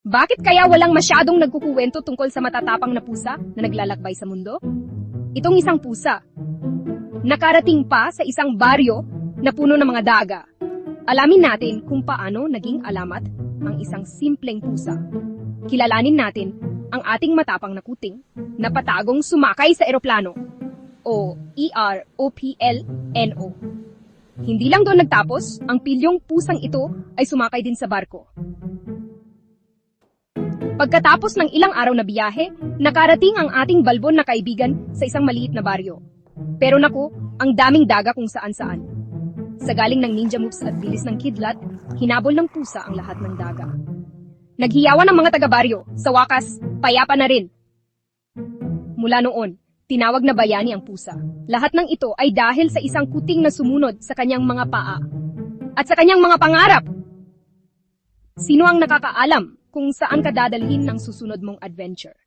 Bakit kaya walang masyadong nagkukuwento tungkol sa matatapang na pusa na naglalakbay sa mundo? Itong isang pusa. Nakarating pa sa isang baryo na puno ng mga daga. Alamin natin kung paano naging alamat ang isang simpleng pusa. Kilalanin natin ang ating matapang na kuting na patagong sumakay sa eroplano o E-R-O-P-L-N-O. Hindi lang doon nagtapos, ang pilyong pusang ito ay sumakay din sa barko. Pagkatapos ng ilang araw na biyahe, nakarating ang ating balbon na kaibigan sa isang maliit na baryo. Pero naku, ang daming daga kung saan-saan. Sa galing ng ninja moves at bilis ng kidlat, hinabol ng pusa ang lahat ng daga. Naghiyawan ang mga taga-baryo. Sa wakas, payapa na rin. Mula noon, tinawag na bayani ang pusa. Lahat ng ito ay dahil sa isang kuting na sumunod sa kanyang mga paa. At sa kanyang mga pangarap. Sino ang nakakaalam kung saan ka dadalhin ng susunod mong adventure.